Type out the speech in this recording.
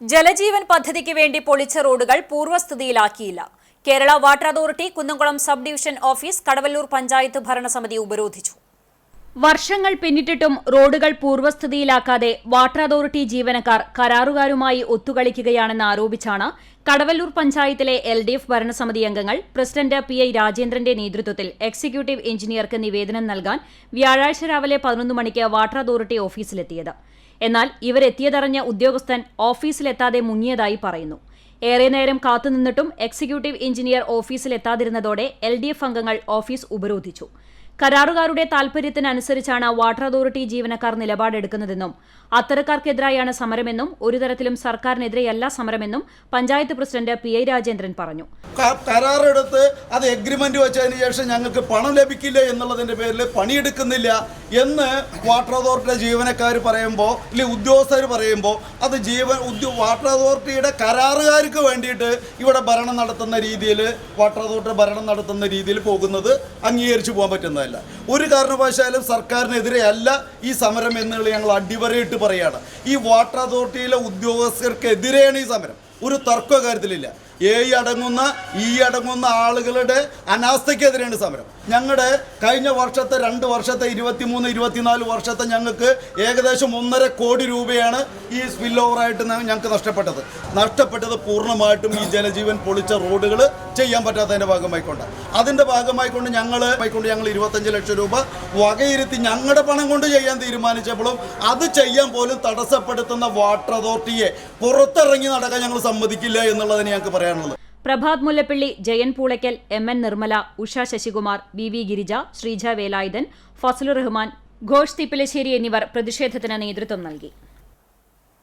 ജലജീവൻ പദ്ധതിക്ക് വേണ്ടി പൊളിച്ച റോഡുകൾ പൂർവസ്ഥിതിയിലാക്കിയില്ല. Kerala water authority Kunnamkulam sub division office Kadavallur panchayat ഭരണസമിതി ഉപരോധിച്ചു. വർഷങ്ങൾ പിന്നിട്ടിട്ടും റോഡുകൾ പൂർവസ്ഥിതിയിലാക്കാതെ വാട്ടർ അതോറിറ്റി ജീവനക്കാർ കരാറുകാരുമായി ഒത്തുകളിക്കുകയാണെന്ന് ആരോപിച്ചാണ് കടവല്ലൂർ പഞ്ചായത്തിലെ എൽ ഡി എഫ് ഭരണസമിതി അംഗങ്ങൾ പ്രസിഡന്റ് പി ഐ രാജേന്ദ്രന്റെ നേതൃത്വത്തിൽ എക്സിക്യൂട്ടീവ് എഞ്ചിനീയർക്ക് നിവേദനം നൽകാൻ വ്യാഴാഴ്ച രാവിലെ പതിനൊന്ന് മണിക്ക് വാട്ടർ അതോറിറ്റി ഓഫീസിലെത്തിയത്. എന്നാൽ ഇവരെത്തിയതറിഞ്ഞ ഉദ്യോഗസ്ഥൻ ഓഫീസിലെത്താതെ മുങ്ങിയതായി പറയുന്നു. ഏറെ നേരം കാത്തുനിന്നിട്ടും എക്സിക്യൂട്ടീവ് എഞ്ചിനീയർ ഓഫീസിലെത്താതിരുന്നതോടെ എൽ ഡി എഫ് അംഗങ്ങൾ ഓഫീസ് ഉപരോധിച്ചു. കരാറുകാരുടെ താൽപര്യത്തിനനുസരിച്ചാണ് വാട്ടർ അതോറിറ്റി ജീവനക്കാർ നിലപാടെടുക്കുന്നതെന്നും അത്തരക്കാർക്കെതിരായാണ് സമരമെന്നും ഒരു തരത്തിലും സർക്കാരിനെതിരെയല്ല സമരമെന്നും panchayat president P I Rajendran പറഞ്ഞു. കരാറെടുത്ത് അത് എഗ്രിമെന്റ് വെച്ചതിന് ശേഷം ഞങ്ങൾക്ക് പണം ലഭിക്കില്ല എന്നുള്ളതിന്റെ പേരിൽ പണിയെടുക്കുന്നില്ല എന്ന് വാട്ടർ അതോറിറ്റിയുടെ ജീവനക്കാർ പറയുമ്പോൾ അല്ലെങ്കിൽ ഉദ്യോഗസ്ഥർ പറയുമ്പോൾ അത് ജീവൻ വാട്ടർ അതോറിറ്റിയുടെ കരാറുകാർക്ക് വേണ്ടിയിട്ട് ഇവിടെ ഭരണം നടത്തുന്ന രീതിയിൽ വാട്ടർ അതോറിറ്റി ഭരണം നടത്തുന്ന രീതിയിൽ പോകുന്നത് അംഗീകരിച്ചു പോകാൻ പറ്റുന്നതല്ല. ഒരു കാരണവശാലും സർക്കാരിനെതിരെയല്ല ഈ സമരം എന്നുള്ള ഞങ്ങൾ അടിവരയിട്ട് പറയുകയാണ്. ഈ വാട്ടർ അതോറിറ്റിയിലെ ഉദ്യോഗസ്ഥർക്കെതിരെയാണ് ഈ സമരം. ഒരു തർക്ക കാര്യത്തിലില്ല. എ അടങ്ങുന്ന ഈ അടങ്ങുന്ന ആളുകളുടെ അനാസ്ഥയ്ക്കെതിരെയാണ് സമരം. ഞങ്ങളുടെ കഴിഞ്ഞ വർഷത്തെ രണ്ട് വർഷത്തെ ഇരുപത്തിമൂന്ന് ഇരുപത്തിനാല് വർഷത്തെ ഞങ്ങൾക്ക് ഏകദേശം ഒന്നര കോടി രൂപയാണ് ഈ സ്പിൽ ഓവറായിട്ട് ഞങ്ങൾക്ക് നഷ്ടപ്പെട്ടത്. നഷ്ടപ്പെട്ടത് പൂർണമായിട്ടും ഈ ജലജീവൻ പൊളിച്ച റോഡുകൾ ചെയ്യാൻ പറ്റാത്തതിന്റെ ഭാഗമായിക്കൊണ്ട്. അതിന്റെ ഭാഗമായിക്കൊണ്ട് ഞങ്ങൾ ആയിക്കൊണ്ട് ഞങ്ങൾ ഇരുപത്തഞ്ച് ലക്ഷം രൂപ വകയിരുത്തി ഞങ്ങളുടെ പണം കൊണ്ട് ചെയ്യാൻ തീരുമാനിച്ചപ്പോഴും അത് ചെയ്യാൻ പോലും തടസ്സപ്പെടുത്തുന്ന വാട്ടർ അതോറിറ്റിയെ പുറത്തിറങ്ങി നടക്കാൻ ഞങ്ങൾ സമ്മതിക്കില്ല എന്നുള്ളതിന് ഞങ്ങൾക്ക് പറയാനുള്ളത്. Prabhat Mullappally Jayan Poolakkal M N Nirmala Usha Sasikumar V V Girija Sreeja Velayudhan Fazalur Rahman Ghosh Thippilassery എന്നിവർ പ്രതിഷേധത്തിന് നേതൃത്വം നൽകി.